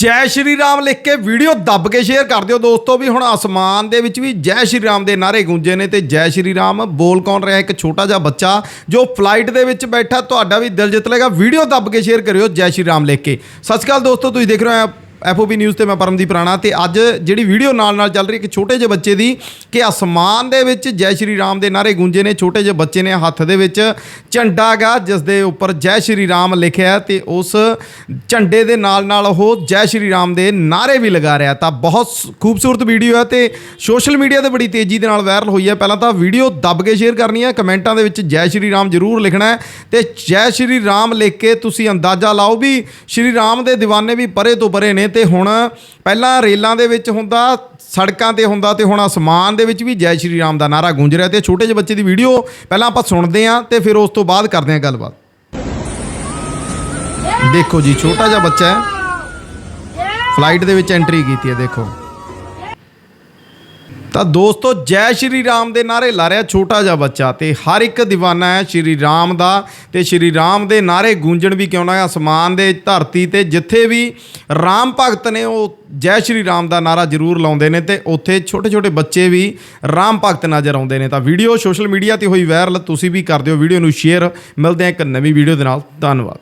ਜੈ ਸ਼੍ਰੀ ਰਾਮ ਲਿਖ ਕੇ ਵੀਡੀਓ ਦੱਬ ਕੇ ਸ਼ੇਅਰ ਕਰ ਦਿਓ ਦੋਸਤੋ ਵੀ ਹੁਣ ਅਸਮਾਨ ਦੇ ਵਿੱਚ ਵੀ ਜੈ ਸ਼੍ਰੀ ਰਾਮ ਦੇ ਨਾਰੇ ਗੂੰਜੇ ਨੇ ਤੇ ਜੈ ਸ਼੍ਰੀ ਰਾਮ ਬੋਲ ਕੌਣ ਰਿਹਾ? ਇੱਕ ਛੋਟਾ ਜਿਹਾ ਬੱਚਾ ਜੋ ਫਲਾਈਟ ਦੇ ਵਿੱਚ ਬੈਠਾ, ਤੁਹਾਡਾ ਵੀ ਦਿਲ ਜਿੱਤ ਲੇਗਾ ਵੀਡੀਓ ਦੱਬ ਕੇ ਸ਼ੇਅਰ ਕਰਿਓ ਜੈ ਸ਼੍ਰੀ ਰਾਮ ਲਿਖ ਕੇ। ਸਤਿ ਸ਼੍ਰੀ ਅਕਾਲ ਦੋਸਤੋ, ਤੁਸੀਂ ਦੇਖ ਰਹੇ ਹੋ ਐਫਓਬੀ ਨਿਊਜ਼ ਤੇ ਮੈਂ ਪਰਮਦੀਪ ਰਾਣਾ ਤੇ ਅੱਜ ਜਿਹੜੀ ਵੀਡੀਓ ਨਾਲ ਨਾਲ ਚੱਲ ਰਹੀ ਇੱਕ ਛੋਟੇ ਜਿਹੇ ਬੱਚੇ ਦੀ ਕਿ ਅਸਮਾਨ ਦੇ ਵਿੱਚ ਜੈ ਸ਼੍ਰੀ ਰਾਮ ਦੇ ਨਾਰੇ ਗੂੰਜੇ ਨੇ, ਛੋਟੇ ਜਿਹੇ ਬੱਚੇ ਨੇ ਹੱਥ ਦੇ ਵਿੱਚ ਝੰਡਾ ਗਾ ਜਿਸ ਦੇ ਉੱਪਰ ਜੈ ਸ਼੍ਰੀ ਰਾਮ ਲਿਖਿਆ ਹੈ ਤੇ ਉਸ ਝੰਡੇ ਦੇ ਨਾਲ ਨਾਲ ਉਹ ਜੈ ਸ਼੍ਰੀ ਰਾਮ ਦੇ ਨਾਰੇ ਵੀ ਲਗਾ ਰਿਹਾ ਤਾਂ ਬਹੁਤ ਸ- ਖੂਬਸੂਰਤ ਵੀਡੀਓ ਹੈ ਤੇ ਸੋਸ਼ਲ ਮੀਡੀਆ ਤੇ ਬੜੀ ਤੇਜ਼ੀ ਦੇ ਨਾਲ ਵਾਇਰਲ ਹੋਈ ਹੈ। ਪਹਿਲਾਂ ਤਾਂ ਵੀਡੀਓ ਦੱਬ ਕੇ ਸ਼ੇਅਰ ਕਰਨੀ ਹੈ, ਕਮੈਂਟਾਂ ਦੇ ਵਿੱਚ ਜੈ ਸ਼੍ਰੀ ਰਾਮ ਜ਼ਰੂਰ ਲਿਖਣਾ ਹੈ ਤੇ ਜੈ ਸ਼੍ਰੀ ਰਾਮ ਲਿਖ ਕੇ ਤੁਸੀਂ ਅੰਦਾਜ਼ਾ ਲਾਓ ਵੀ ਸ਼੍ਰੀ ਰਾਮ ਦੇ ਦੀਵਾਨੇ ਵੀ ਪਰੇ ਤੋਂ ਪਰੇ ਨੇ ਤੇ ਹੁਣ ਪਹਿਲਾਂ ਰੇਲਾਂ ਦੇ ਵਿੱਚ ਹੁੰਦਾ ਸੜਕਾਂ ਤੇ ਹੁੰਦਾ ਤੇ ਹੁਣ ਅਸਮਾਨ ਦੇ ਵਿੱਚ ਵੀ ਜੈ ਸ਼੍ਰੀ ਰਾਮ ਦਾ ਨਾਰਾ ਗੂੰਜ ਰਿਹਾ ਤੇ ਛੋਟੇ ਜਿਹੇ ਬੱਚੇ ਦੀ ਵੀਡੀਓ ਪਹਿਲਾਂ ਆਪਾਂ ਸੁਣਦੇ ਹਾਂ ਤੇ ਫਿਰ ਉਸ ਤੋਂ ਬਾਅਦ ਕਰਦੇ ਹਾਂ ਗੱਲਬਾਤ। ਦੇਖੋ ਜੀ ਛੋਟਾ ਜਿਹਾ ਬੱਚਾ ਹੈ। ਫਲਾਈਟ ਦੇ ਵਿੱਚ ਐਂਟਰੀ ਕੀਤੀ ਹੈ ਦੇਖੋ। ਤਾਂ ਦੋਸਤੋ, ਜੈ ਸ਼੍ਰੀ ਰਾਮ ਦੇ ਨਾਰੇ ਲਾ ਰਿਹਾ ਛੋਟਾ ਜਿਹਾ ਬੱਚਾ ਤੇ ਹਰ ਇੱਕ دیਵਾਨਾ ਹੈ ਸ਼੍ਰੀ ਰਾਮ ਦਾ ਤੇ ਸ਼੍ਰੀ ਰਾਮ ਦੇ ਨਾਰੇ ਗੂੰਜਣ ਵੀ ਕਿਉਂ ਨਾ ਅਸਮਾਨ ਦੇ ਧਰਤੀ ਤੇ ਜਿੱਥੇ ਵੀ ਰਾਮ ਭਗਤ ਨੇ ਉਹ ਜੈ ਸ਼੍ਰੀ ਰਾਮ ਦਾ ਨਾਰਾ ਜ਼ਰੂਰ ਲਾਉਂਦੇ ਨੇ ਤੇ ਉੱਥੇ ਛੋਟੇ ਛੋਟੇ ਬੱਚੇ ਵੀ ਰਾਮ ਭਗਤ ਨਜ਼ਰ ਆਉਂਦੇ ਨੇ। ਤਾਂ ਵੀਡੀਓ ਸੋਸ਼ਲ ਮੀਡੀਆ ਤੇ ਹੋਈ ਵਾਇਰਲ, ਤੁਸੀਂ ਵੀ ਕਰ ਦਿਓ। ਵੀਡੀਓ ਨੂੰ ਸ਼ੇਅਰ। ਮਿਲਦੇ ਹਾਂ ਇੱਕ ਨਵੀਂ ਵੀਡੀਓ ਦੇ ਨਾਲ। ਧੰਨਵਾਦ।